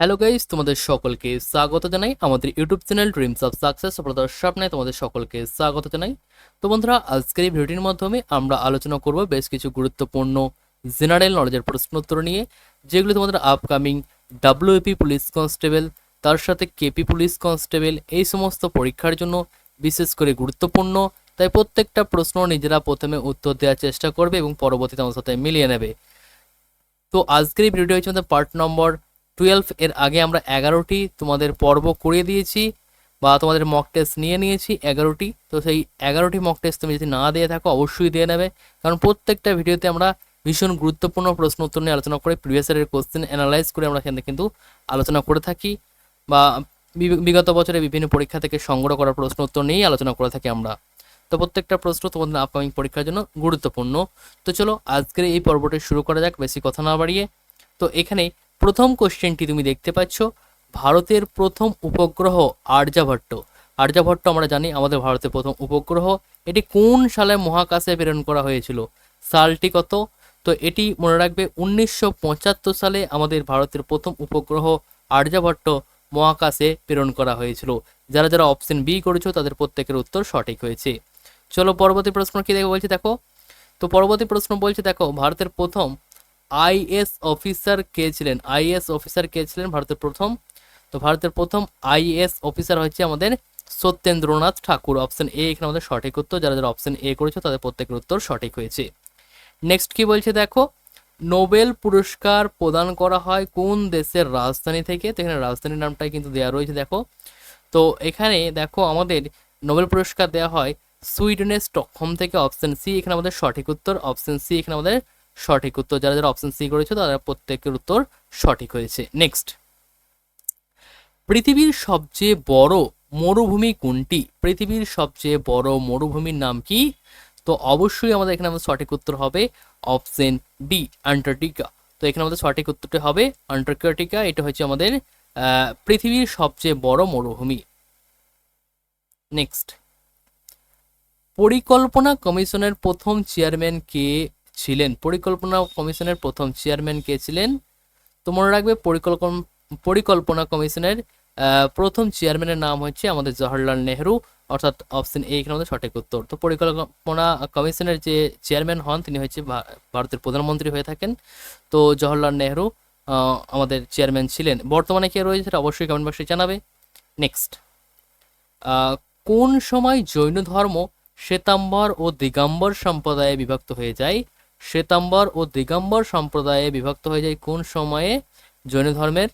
Hello guys তোমাদের সকলকে স্বাগত জানাই। আমাদের YouTube channel dreams of success সফলতার স্বপ্নে তোমাদের সকলকে স্বাগত জানাই। তো বন্ধুরা, আজকের এই ভিডিওটির মাধ্যমে আমরা আলোচনা করব বেশ কিছু গুরুত্বপূর্ণ জেনারেল নলেজের প্রশ্ন উত্তর নিয়ে, যেগুলো তোমাদের আপকামিং ডাব্লিউপি পুলিশ কনস্টেবল তার সাথে কেপি পুলিশ কনস্টেবল এই সমস্ত পরীক্ষার জন্য বিশেষ করে গুরুত্বপূর্ণ। তাই প্রত্যেকটা প্রশ্ন নিজেরা প্রথমে উত্তর দেওয়ার চেষ্টা করবে এবং পরবর্তীতে আমার সাথে মিলিয়ে নেবে। তো আজকের এই ভিডিওটি হচ্ছে আমাদের পার্ট নম্বর টুয়েলভ এর আগে আমরা এগারোটি তোমাদের পর্ব করিয়ে দিয়েছি বা তোমাদের মক টেস্ট নিয়ে নিয়েছি এগারোটি। তো সেই এগারোটি মক টেস্ট তুমি যদি না দিয়ে থাকো, অবশ্যই দিয়ে নেবে। কারণ প্রত্যেকটা ভিডিওতে আমরা ভীষণ গুরুত্বপূর্ণ প্রশ্ন উত্তর নিয়ে আলোচনা করে প্রিভিয়াস ইয়ারের কোশ্চেন অ্যানালাইজ করে আমরা সেখানে কিন্তু আলোচনা করে থাকি বা বি- বিগত বছরে বিভিন্ন পরীক্ষা থেকে সংগ্রহ করা প্রশ্ন উত্তর নিয়েই আলোচনা করে থাকি আমরা। তো প্রত্যেকটা প্রশ্ন তোমাদের আপকামিং পরীক্ষার জন্য গুরুত্বপূর্ণ। তো চলো আজকের এই পর্বটি শুরু করা যাক, বেশি কথা না বাড়িয়ে। তো এখানে প্রথম কোশ্চেনটি তুমি দেখতে পাচ্ছ। ভারতের প্রথম উপগ্রহ আর্যাভট্ট। আর্যাভট্ট আমরা জানি আমাদের ভারতের প্রথম উপগ্রহ। এটি কোন সালে মহাকাশে প্রেরণ করা হয়েছিল? সালটি কত? তো এটি মনে রাখবে উনিশশো পঁচাত্তর সালে আমাদের ভারতের প্রথম উপগ্রহ আর্যাভট্ট মহাকাশে প্রেরণ করা হয়েছিল। যারা যারা অপশন বি করেছ, তাদের প্রত্যেকের উত্তর সঠিক হয়েছে। চলো পরবর্তী প্রশ্ন কি দেখো বলছে দেখো? তো পরবর্তী প্রশ্ন বলছে দেখো, ভারতের প্রথম আইএস অফিসার কে ছিলেন? আইএস অফিসার কে ছিলেন ভারতের প্রথম? তো ভারতের প্রথম আইএস অফিসার হচ্ছে আমাদের সত্যেন্দ্রনাথ ঠাকুর। অপশন এ এখানে আমাদের সঠিক উত্তর, যারা যারা অপশন এ করেছ তাদের প্রত্যেকের উত্তর সঠিক হয়েছে। নেক্সট কি বলছে দেখো? নোবেল পুরস্কার প্রদান করা হয় কোন দেশের রাজধানী থেকে? তো এখানে রাজধানীর নামটাই কিন্তু দেওয়া রয়েছে দেখো। তো এখানে দেখো আমাদের নোবেল পুরস্কার দেওয়া হয় সুইডেনের স্টকহোম থেকে। অপশন সি এখানে আমাদের সঠিক উত্তর অপশন সি এখানে আমাদের সঠিক উত্তর যারা যারা অপশন সি করেছে, তারা প্রত্যেকের উত্তর সঠিক হয়েছে। নেক্সট পৃথিবীর সবচেয়ে বড় মরুভূমি কোনটি? পৃথিবীর সবচেয়ে বড় মরুভূমির নাম কি? তো অবশ্যই আমাদের এখানে আমাদের সঠিক উত্তর হবে অপশন ডি আন্টার্কটিকা তো এখানে আমাদের সঠিক উত্তরটি হবে আন্টার্কটিকা এটা হচ্ছে আমাদের পৃথিবীর সবচেয়ে বড় মরুভূমি। নেক্সট পরিকল্পনা কমিশনের প্রথম চেয়ারম্যান কে ছিলেন পরিকল্পনা কমিশনের প্রথম চেয়ারম্যান কে ছিলেন? তো মনে রাখবে পরিকল্পনা পরিকল্পনা কমিশনের প্রথম চেয়ারম্যানের নাম হচ্ছে আমাদের জওহরলাল নেহরু, অর্থাৎ অপশন এ এখানে আমাদের সঠিক উত্তর। তো পরিকল্পনা কমিশনের যে চেয়ারম্যান হন, তিনি হচ্ছে ভারতের প্রধানমন্ত্রী হয়ে থাকেন। তো জওহরলাল নেহরু আমাদের চেয়ারম্যান ছিলেন। বর্তমানে কে রয়েছে সেটা অবশ্যই কমেন্ট বক্সে জানাবে। নেক্সট কোন সময় জৈন ধর্ম শ্বেতাম্বর ও দিগম্বর সম্প্রদায়ে বিভক্ত হয়ে যায়? শ্বেতাম্বর ও দিগম্বর সম্প্রদায়ে বিভক্ত হয়ে যায় কোন সময়ে? জৈন ধর্মের।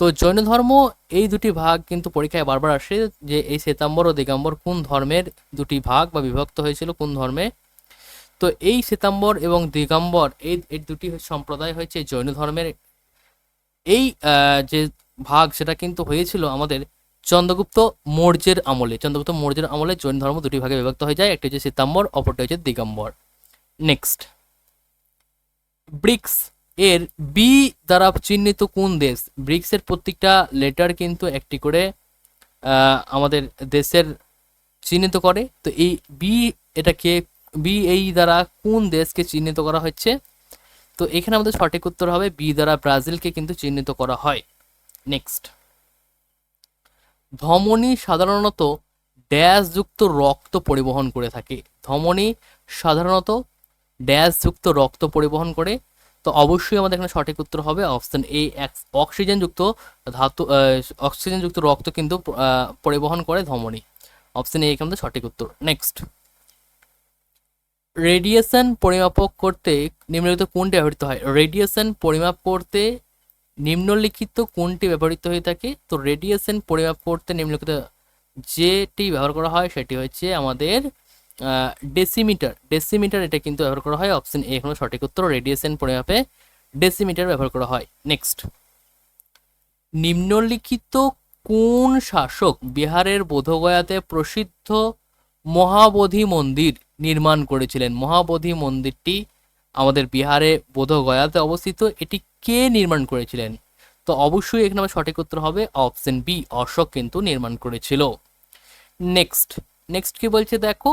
তো জৈন ধর্ম এই দুটি ভাগ কিন্তু পরীক্ষায় বারবার আসে যে এই শ্বেতাম্বর ও দিগম্বর কোন ধর্মের দুটি ভাগ বা বিভক্ত হয়েছিল, কোন ধর্মে। তো এই শ্বেতাম্বর এবং দিগম্বর এই এই দুটি সম্প্রদায় হয়েছে জৈন ধর্মের। এই যে ভাগ সেটা কিন্তু হয়েছিল আমাদের চন্দ্রগুপ্ত মৌর্যের আমলে। চন্দ্রগুপ্ত মৌর্যের আমলে জৈন ধর্ম দুটি ভাগে বিভক্ত হয়ে যায়। একটি হচ্ছে শ্বেতাম্বর, অপরটি হচ্ছে দিগম্বর। নেক্সট। ব্রিক্স এর বি দ্বারা চিহ্নিত কোন দেশ? ব্রিক্স এর প্রত্যেকটা লেটার কিন্তু একটি করে আমাদের দেশের চিহ্নিত করে। তো এই বি এটাকে বি এই দ্বারা কোন দেশকে চিহ্নিত করা হচ্ছে? তো এখানে আমাদের সঠিক উত্তর হবে বি দ্বারা ব্রাজিলকে কিন্তু চিহ্নিত করা হয়। নেক্সট। ধমনী সাধারণত ড্যাশযুক্ত রক্ত পরিবহন করে থাকে। ধমনী সাধারণত ড্যাশযুক্ত রক্ত পরিবহন করে, তো অবশ্যই আমাদের এখানে সঠিক উত্তর হবে অপশন এ অক্সিজেনযুক্ত ধাতু অক্সিজেনযুক্ত রক্ত কিন্তু পরিবহন করে ধমনী। অপশন এ আমাদের সঠিক উত্তর। নেক্সট রেডিয়েশন পরিমাপক করতে নিম্নলিখিত কোনটি ব্যবহৃত হয়? রেডিয়েশন পরিমাপ করতে নিম্নলিখিত কোনটি ব্যবহৃত হয়ে থাকে? তো রেডিয়েশন পরিমাপ করতে নিম্নলিখিত যেটি ব্যবহার করা হয় সেটি হচ্ছে আমাদের ডেসিমিটার ডেসিমিটার এটা কিন্তু ব্যবহার করা হয় অপশন এ এখানে সঠিক উত্তর রেডিয়েশন পরিমাপে ডেসিমিটার ব্যবহার করা হয়। নেক্সট নিম্নলিখিত কোন শাসক বিহারের বোধগয়াতে প্রসিদ্ধ মহাবোধি মন্দির নির্মাণ করেছিলেন? মহাবোধি মন্দিরটি আমাদের বিহারে বোধগয়াতে অবস্থিত, এটি কে নির্মাণ করেছিলেন? তো অবশ্যই এখানে আমার সঠিক উত্তর হবে অপশন বি অশোক কিন্তু নির্মাণ করেছিল। নেক্সট নেক্সট কি বলছে দেখো?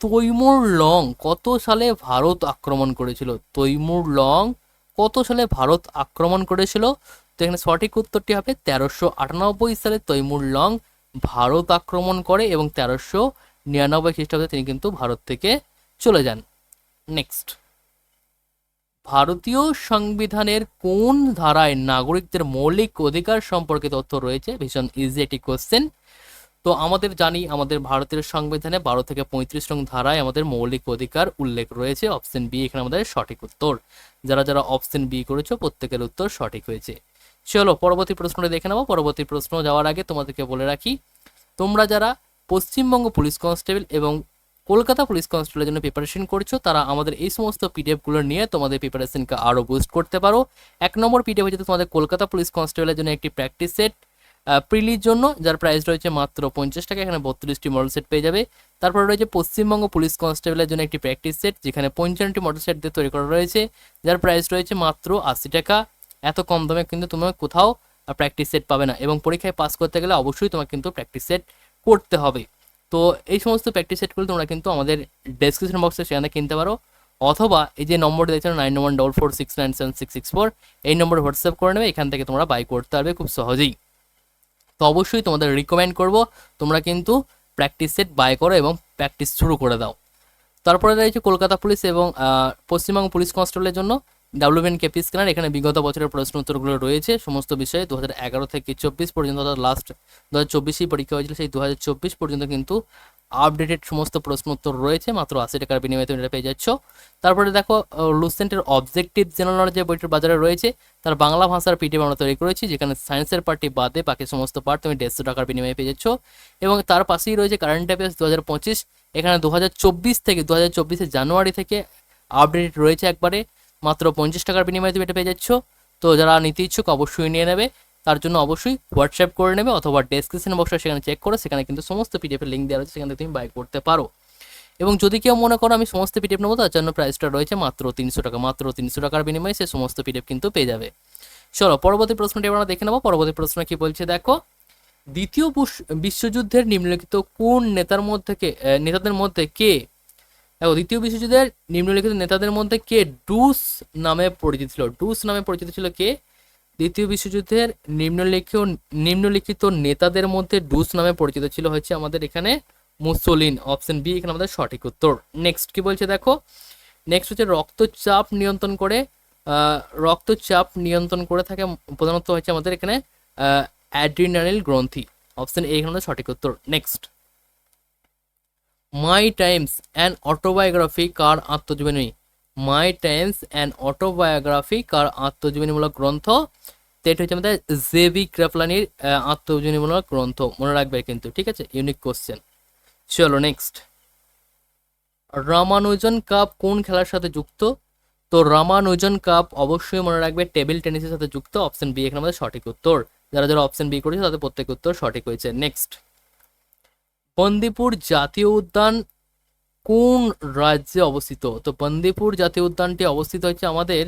তৈমুর লং কত সালে ভারত আক্রমণ করেছিল? তৈমুর লং কত সালে ভারত আক্রমণ করেছিল? তো এখানে সঠিক উত্তরটি হবে তেরোশো আটানব্বই সালে তৈমুর লং ভারত আক্রমণ করে এবং তেরোশো নিরানব্বই খ্রিস্টাব্দে তিনি কিন্তু ভারত থেকে চলে যান। নেক্সট ভারতীয় সংবিধানের কোন ধারায় নাগরিকদের মৌলিক অধিকার সম্পর্কে তথ্য রয়েছে? ভীষণ ইজি একটি কোশ্চেন তো আমাদের জানি, আমাদের ভারতের সংবিধানে বারো থেকে পঁয়ত্রিশ নং ধারায় আমাদের মৌলিক অধিকার উল্লেখ রয়েছে। অপশন বি, এখানে আমাদের সঠিক উত্তর। যারা যারা অপশন বি করেছ, প্রত্যেকের উত্তর সঠিক হয়েছে। চলো, পরবর্তী প্রশ্নটা দেখে নেব পরবর্তী প্রশ্ন যাওয়ার আগে তোমাদেরকে বলে রাখি, তোমরা যারা পশ্চিমবঙ্গ পুলিশ কনস্টেবল এবং কলকাতা পুলিশ কনস্টেবলের জন্য প্রিপারেশন করছ, তারা আমাদের এই সমস্ত পিডিএফগুলো নিয়ে তোমাদের প্রিপারেশনকে আরও বুস্ট করতে পারো। এক নম্বর পিডিএফ হচ্ছে তোমাদের কলকাতা পুলিশ কনস্টেবলের জন্য একটি প্র্যাকটিস সেট প্রিলির জন্য, যার প্রাইস রয়েছে মাত্র পঞ্চাশ টাকা, এখানে বত্রিশটি মডেল সেট পেয়ে যাবে। তারপরে রয়েছে পশ্চিমবঙ্গ পুলিশ কনস্টেবলের জন্য একটি প্র্যাকটিস সেট যেখানে পঞ্চান্নটি মডেল সেট দিয়ে তৈরি করা রয়েছে, যার প্রাইস রয়েছে মাত্র আশি টাকা। এত কম দামে কিন্তু তুমি কোথাও প্র্যাকটিস সেট পাবে না এবং পরীক্ষায় পাস করতে গেলে অবশ্যই তোমাকে কিন্তু প্র্যাকটিস সেট করতে হবে। তো এই সমস্ত প্র্যাকটিস সেটগুলো তোমরা কিন্তু আমাদের ডেসক্রিপশন বক্সে সেখানে কিনতে পারো, অথবা এই যে নম্বর দেখছ nine one double four six nine seven six six four এই নম্বরে হোয়াটসঅ্যাপ করে নেবে, এখান থেকে তোমরা বাই করতে পারবে খুব সহজেই। তো অবশ্যই তোমাদের রিকমেন্ড করব। তোমরা কিন্তু প্র্যাকটিস সেট বাই করো এবং প্র্যাকটিস শুরু করে দাও। তারপরে রয়েছে কলকাতা পুলিশ এবং পশ্চিমবঙ্গ পুলিশ কনস্টেবলের জন্য। ডাব্লিউবিএন কেপি স্ক্যানার এখানে বিগত বছরের প্রশ্ন উত্তরগুলো রয়েছে। সমস্ত বিষয়ে দু এগারো থেকে চব্বিশ পর্যন্ত, অর্থাৎ লাস্ট দু হাজার চব্বিশেই পরীক্ষা হয়েছিল, সেই দু হাজার চব্বিশ পর্যন্ত কিন্তু আপডেটেড সমস্ত প্রশ্ন উত্তর রয়েছে, মাত্র আশি টাকার বিনিময়ে তুমি এটা পেয়ে যাচ্ছ। তারপরে দেখো লুসেন্টের অবজেক্টিভ জেনারেল নলেজ যে বইটির বাজারে রয়েছে, তার বাংলা ভাষার পিডিএফ আমরা তৈরি করেছি, যেখানে সায়েন্সের পার্টি বাদে বাকি সমস্ত পার্ট তুমি দেড়শো টাকার বিনিময়ে পেয়ে যাচ্ছ। এবং তার পাশেই রয়েছে কারেন্ট অ্যাফেয়ার্স দু হাজার পঁচিশ, এখানে দু হাজার চব্বিশ থেকে দু জানুয়ারি থেকে আপডেট রয়েছে একবারে। মাত্র পঞ্চাশ টাকার বিনিময়ে তুমি এটা পেয়ে যাচ্ছ। তো যারা নিতে ইচ্ছুক অবশ্যই নিয়ে নেবে। তার জন্য অবশ্যই হোয়াটসঅ্যাপ করে নেবে অথবা ডেসক্রিপশন বক্সে সেখানে চেক করে সেখানে কিন্তু সমস্ত পিডিএফের লিঙ্ক দেওয়া রয়েছে, সেখান তুমি বাই করতে পারো। এবং যদি কেউ মনে করো আমি সমস্ত পিডিএফ নেব, তার জন্য প্রাইসটা রয়েছে মাত্র তিনশো টাকা, মাত্র তিনশো টাকার বিনিময়ে সে সমস্ত পিডিএফ কিন্তু পেয়ে যাবে। চলো, পরবর্তী প্রশ্নটি আমরা দেখে নেব। পরবর্তী প্রশ্ন কি বলছে, দেখো, দ্বিতীয় বুশ- বিশ্বযুদ্ধের নিম্নলিখিত কোন নেতার মধ্যে কে নেতাদের মধ্যে কে দেখো, দ্বিতীয় বিশ্বযুদ্ধের নিম্নলিখিত নেতাদের মধ্যে কে ডুস নামে পরিচিত ছিল? ডুস নামে পরিচিত ছিল কে? দ্বিতীয় বিশ্বযুদ্ধের নিম্নলিখিত নিম্নলিখিত নেতাদের মধ্যে ডুস নামে পরিচিত ছিল হচ্ছে আমাদের এখানে মুসোলিন। অপশন বি, এখানে আমাদের সঠিক উত্তর। নেক্সট কি বলছে দেখো? নেক্সট হচ্ছে রক্তচাপ নিয়ন্ত্রণ করে রক্তচাপ নিয়ন্ত্রণ করে থাকে প্রধানত হচ্ছে আমাদের এখানে অ্যাড্রিনালিল গ্রন্থি। অপশন এ এখানে সঠিক উত্তর। Next my times and autobiography কার আত্মজীবনী? মাই টাইমস অ্যান্ড অটোবায়োগ্রাফি কার আত্মজীবনীমূলক গ্রন্থ? তো এটা হচ্ছে আমাদের জেবি ক্রাপলানির আত্মজীবনীমূলক গ্রন্থ। মনে রাখবে কিন্তু, ঠিক আছে? ইউনিক কোশ্চেন চলো নেক্সট রামানুজন কাপ কোন খেলার সাথে যুক্ত? তো রামানুজন কাপ অবশ্যই মনে রাখবে টেবিল টেনিসের সাথে যুক্ত, অপশন বি এখানে আমাদের সঠিক উত্তর। যারা যারা অপশন বি করেছে, তাদের প্রত্যেক উত্তর সঠিক হয়েছে। নেক্সট বন্দিপুর জাতীয় উদ্যান কোন রাজ্যে অবস্থিত? তো বন্দিপুর জাতীয় উদ্যানটি অবস্থিত হচ্ছে আমাদের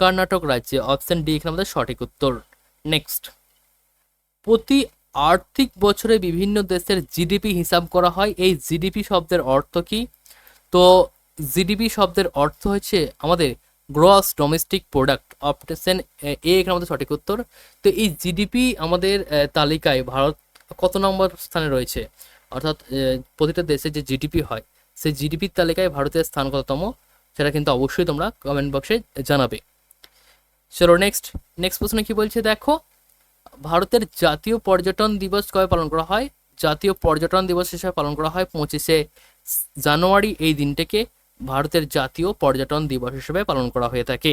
কর্ণাটক রাজ্যে। অপশন ডি এখানে আমাদের সঠিক উত্তর। নেক্সট প্রতি আর্থিক বছরে বিভিন্ন দেশের জিডিপি হিসাব করা হয়। এই জিডিপি শব্দের অর্থ কি? তো জিডিপি শব্দের অর্থ হচ্ছে আমাদের gross domestic product option A এখানে আমাদের সঠিক উত্তর। তো এই জিডিপি আমাদের তালিকায় ভারত কত নম্বর স্থানে রয়েছে? অর্থাৎ প্রতিটা দেশে যে জিডিপি হয়, সেই জিডিপির তালিকায় ভারতের স্থান কততম সেটা কিন্তু অবশ্যই তোমরা কমেন্ট বক্সে জানাবে। চলো নেক্সট নেক্সট প্রশ্নে কি বলছে? দেখো, ভারতের জাতীয় পর্যটন দিবস কবে পালন করা হয়? জাতীয় পর্যটন দিবস হিসেবে পালন করা হয় পঁচিশে জানুয়ারি, এই দিনটাকে ভারতের জাতীয় পর্যটন দিবস হিসেবে পালন করা হয়ে থাকে।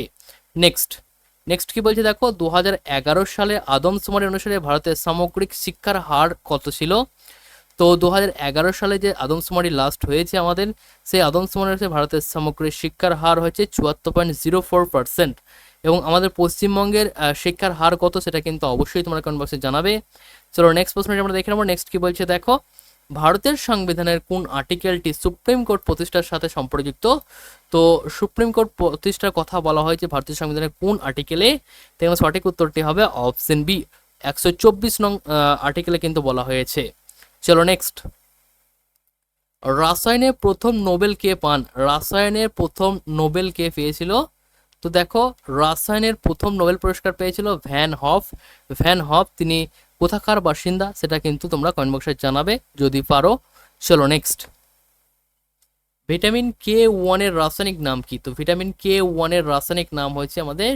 নেক্সট নেক্সট কি বলছে? দেখো দু হাজার এগারো সালে আদমশুমারি অনুসারে ভারতের সামগ্রিক শিক্ষার হার কত ছিল? তো দু হাজার এগারো সালে যে আদমশুমারি লাস্ট হয়েছে আমাদের, সেই আদমশুমারি হচ্ছে ভারতের সামগ্রিক শিক্ষার হার হচ্ছে চুয়াত্তর পয়েন্ট জিরো ফোর পার্সেন্ট এবং আমাদের পশ্চিমবঙ্গের শিক্ষার হার কত সেটা কিন্তু অবশ্যই তোমরা কমেন্ট বক্সে জানাবে। চলো নেক্সট প্রশ্নটা আমরা দেখে নেব। নেক্সট কি বলছে দেখো, ভারতের সংবিধানের কোন আর্টিকেলটি সুপ্রিম কোর্ট প্রতিষ্ঠার সাথে সম্পর্কিত তো সুপ্রিম কোর্ট প্রতিষ্ঠার কথা বলা হয়েছে ভারতীয় সংবিধানের কোন আর্টিকেলে তাই সঠিক উত্তরটি হবে অপশন বি একশো চব্বিশ নং আর্টিকেলে কিন্তু বলা হয়েছে। চলো নেক্সট রাসায়নের প্রথম নোবেল কে পান? রাসায়নের প্রথম নোবেল কে পেয়েছিল? তো দেখো, রসায়নের প্রথম নোবেল পুরস্কার পেয়েছিল ভ্যান হফ। ভ্যান হফ তিনি কোথাকার বাসিন্দা? সেটা কিন্তু তোমরা কমেন্ট বক্সে জানাবে যদি পারো। চলো নেক্সট ভিটামিন কে ওয়ানের রাসায়নিক নাম কি? তো ভিটামিন কে ওয়ানের রাসায়নিক নাম হচ্ছে আমাদের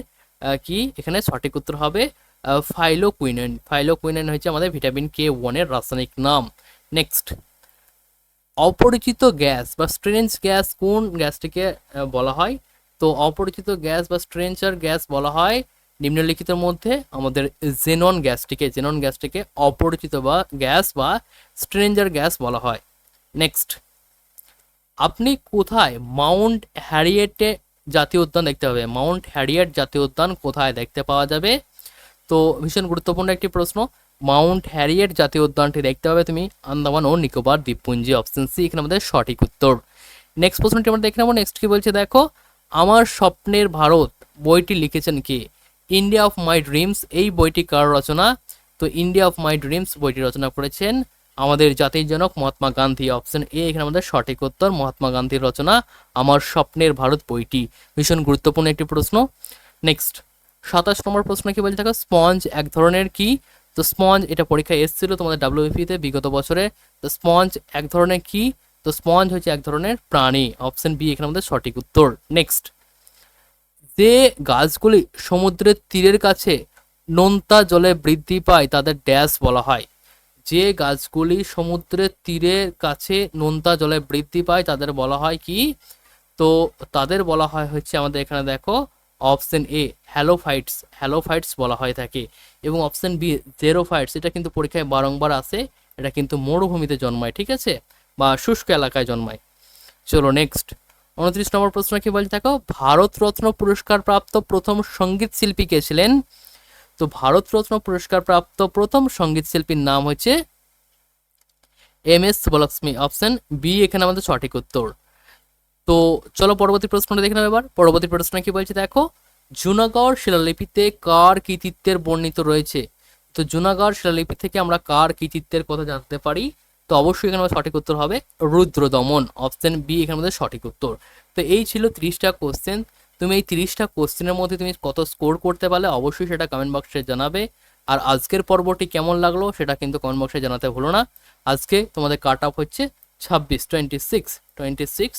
কি? এখানে সঠিক উত্তর হবে ফাইলোকুইনেন ফাইলোকুইনেন হচ্ছে আমাদের ভিটামিন কে ওয়ানের রাসায়নিক নাম। নেক্সট অপরিচিত গ্যাস বা স্ট্রেঞ্জ গ্যাস কোন গ্যাসটিকে বলা হয়? তো অপরিচিত গ্যাস বা স্ট্রেঞ্জার গ্যাস বলা হয় নিম্নলিখিতের মধ্যে আমাদের জেনন গ্যাসটিকে। জেনন গ্যাসটিকে অপরিচিত বা গ্যাস বা স্ট্রেঞ্জার গ্যাস বলা হয়। নেক্সট আপনি কোথায় মাউন্ট হ্যারিয়েটে জাতীয় উদ্যান দেখতে পাবে মাউন্ট হ্যারিয়েট জাতীয় উদ্যান কোথায় দেখতে পাওয়া যাবে? তো ভীষণ গুরুত্বপূর্ণ একটি প্রশ্ন। মাউন্ট হ্যারিয়েট জাতীয় উদ্যানটি দেখতে পাবে তুমি, আন্দামান ও নিকোবর দ্বীপপুঞ্জে। অপশন সি, এখানে আমাদের সঠিক উত্তর। নেক্সট প্রশ্নটি আমরা দেখে নেব। নেক্সট কি বলছে? দেখো, আমার স্বপ্নের ভারত, বইটি লিখেছেন কে? ইন্ডিয়া অফ মাই ড্রিমস এই বইটি কার রচনা? তো ইন্ডিয়া অফ মাই ড্রিমস বইটি রচনা করেছেন আমাদের জাতির জনক মহাত্মা গান্ধী। অপশন এ এখানে আমাদের সঠিক উত্তর, মহাত্মা গান্ধীর রচনা, আমার স্বপ্নের ভারত বইটি। ভীষণ গুরুত্বপূর্ণ একটি প্রশ্ন। নেক্সট সাতাশ নম্বর প্রশ্ন কি বলছে দেখো, স্পঞ্জ এক ধরনের কি? তো স্পঞ্জ, এটা পরীক্ষায় এসেছিল তোমাদের ডাব্লিউপিতে বিগত বছরে। তো স্পঞ্জ এক ধরনের কি? তো স্পঞ্জ হচ্ছে এক ধরনের প্রাণী। অপশন বি এখানে আমাদের সঠিক উত্তর। নেক্সট যে গাছগুলি সমুদ্রের তীরের কাছে নোনতা জলে বৃদ্ধি পায়, তাদের ড্যাশ বলা হয়। যে গাছগুলি সমুদ্রের তীরের কাছে নোনতা জলে বৃদ্ধি পায়, তাদের বলা হয় কি? তো তাদের বলা হয় হচ্ছে আমাদের এখানে দেখো অপশন এ হ্যালোফাইটস হ্যালোফাইটস বলা হয় থাকে এবং অপশন বি জেরোফাইটস এটা কিন্তু পরীক্ষায় বারংবার আসে, এটা কিন্তু মরুভূমিতে জন্মায়, ঠিক আছে? বা শুষ্ক এলাকায় জন্মায়। চলো নেক্সট উনত্রিশ নম্বর প্রশ্ন কি বলতে থাকো ভারতরত্ন পুরস্কার প্রাপ্ত প্রথম সংগীত শিল্পী কে ছিলেন? তো ভারতরত্ন পুরস্কার প্রাপ্ত প্রথম সংগীত শিল্পীর নাম হচ্ছে M S Subbulakshmi option B এখানে আমাদের সঠিক উত্তর। তো চলো পরবর্তী প্রশ্নটা দেখে নেব এবার। পরবর্তী প্রশ্ন কি বলছে দেখো, জুনাগড় শিলালিপিতে কার কৃতিত্বের বর্ণিত রয়েছে? তো জুনাগড় শিলালিপি থেকে আমরা কার কৃতিত্বের কথা জানতে পারি? তো অবশ্যই এখানে সঠিক উত্তর হবে রুদ্র দমন অপশন বি এখানে আমাদের সঠিক উত্তর। তো এই ছিল তিরিশটা কোশ্চেন তুমি এই তিরিশটা কোশ্চেনের মধ্যে তুমি কত স্কোর করতে পারলে অবশ্যই সেটা কমেন্ট বক্সে জানাবে। আর আজকের পর্বটি কেমন লাগল সেটা কিন্তু কমেন্ট বক্সে জানাতে ভুলো না। আজকে তোমাদের কাট অফ হচ্ছে ছাব্বিশ টোয়েন্টি সিক্স টোয়েন্টি সিক্স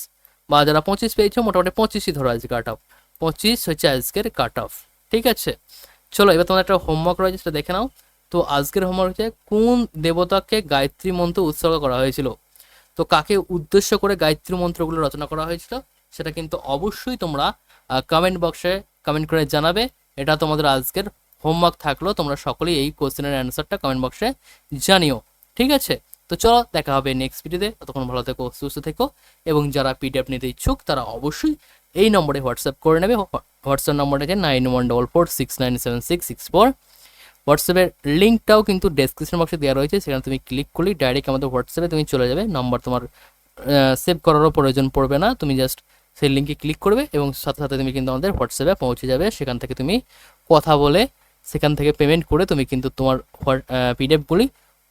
বা যারা পঁচিশ পেয়েছ, মোটামুটি পঁচিশই ধরো আজকে কাট অফ পঁচিশ হচ্ছে আজকের কাট অফ ঠিক আছে? চলো, এবার তোমার একটা হোমওয়ার্ক রয়েছে, সেটা দেখে নাও। তো আজকের হোমওয়ার্ক হচ্ছে, কোন দেবতাকে গায়ত্রী মন্ত্র উৎসর্গ করা হয়েছিল? তো কাকে উদ্দেশ্য করে গায়ত্রী মন্ত্রগুলো রচনা করা হয়েছিল? সেটা কিন্তু অবশ্যই তোমরা কমেন্ট বক্সে কমেন্ট করে জানাবে। এটা তোমাদের আজকের হোমওয়ার্ক থাকল, তোমরা সকলেই এই কোশ্চেনের অ্যান্সারটা কমেন্ট বক্সে জানিও, ঠিক আছে? তো চলো, দেখা হবে নেক্সট ভিডিওতে ততক্ষণ ভালো থেকো, সুস্থ থেকো, এবং যারা পিডিএফ নিতে ইচ্ছুক, তারা অবশ্যই এই নম্বরে হোয়াটসঅ্যাপ করে নেবে। হোয়াটসঅ্যাপ নম্বরটা হচ্ছে nine one double four six nine seven six six four হোয়াটসঅ্যাপের লিঙ্কটাও কিন্তু ডেসক্রিপশন বক্সে দেওয়া রয়েছে। সেখানে তুমি ক্লিক করলেই ডাইরেক্ট আমাদের হোয়াটসঅ্যাপে তুমি চলে যাবে। নাম্বার তোমার সেভ করারও প্রয়োজন পড়বে না। তুমি জাস্ট সেই লিঙ্কে ক্লিক করবে এবং সাথে সাথে তুমি কিন্তু আমাদের হোয়াটসঅ্যাপে পৌঁছে যাবে। সেখান থেকে তুমি কথা বলে, সেখান থেকে পেমেন্ট করে তুমি কিন্তু তোমার পিডিএফগুলি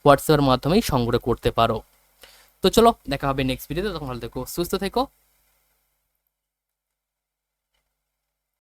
হোয়াটসঅ্যাপের মাধ্যমেই সংগ্রহ করতে পারো। তো চলো, দেখা হবে নেক্সট ভিডিওতে তখন ভালো থেকো, সুস্থ থেকো।